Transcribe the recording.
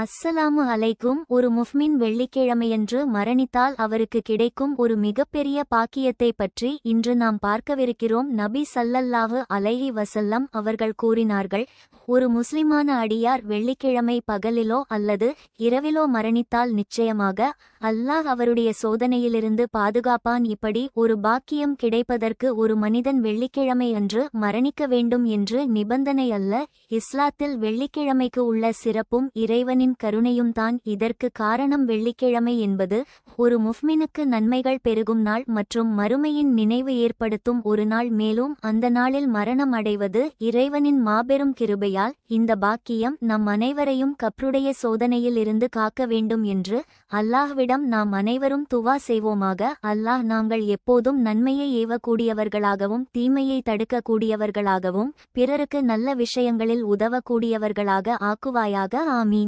அஸ்ஸலாமு அலைக்கும் ஒரு முஃமின் வெள்ளிக்கிழமையன்று மரணித்தால் அவருக்கு கிடைக்கும் ஒரு மிகப்பெரிய பாக்கியத்தை பற்றி இன்று நாம் பார்க்கவிருக்கிறோம். நபி சல்லல்லாஹு அலைஹி வசல்லம் அவர்கள் கூறினார்கள் ஒரு முஸ்லிமான அடியார் வெள்ளிக்கிழமை பகலிலோ அல்லது இரவிலோ மரணித்தால் நிச்சயமாக அல்லாஹ் அவருடைய சோதனையிலிருந்து பாதுகாப்பான். இப்படி ஒரு பாக்கியம் கிடைப்பதற்கு ஒரு மனிதன் வெள்ளிக்கிழமை அன்று மரணிக்க வேண்டும் என்று நிபந்தனை அல்ல. இஸ்லாத்தில் வெள்ளிக்கிழமைக்கு உள்ள சிறப்பும் இறைவனின் கருணையும் தான் இதற்கு காரணம் வெள்ளிக்கிழமை என்பது ஒரு முஃமினுக்கு நன்மைகள் பெருகும் நாள் மற்றும் மறுமையின் நினைவு ஏற்படுத்தும் ஒரு நாள். மேலும் அந்த நாளில் மரணம் அடைவது இறைவனின் மாபெரும் கிருபையால் இந்த பாக்கியம் நம் அனைவரையும் கப்ருடைய சோதனையில் இருந்து காக்க வேண்டும் என்று அல்லாஹ்விடம் நாம் அனைவரும் துவா செய்வோமாக. அல்லாஹ் நாங்கள் எப்போதும் நன்மையை ஏவக்கூடியவர்களாகவும் தீமையை தடுக்கக்கூடியவர்களாகவும் பிறருக்கு நல்ல விஷயங்களில் உதவக்கூடியவர்களாக ஆக்குவாயாக. ஆமீன்.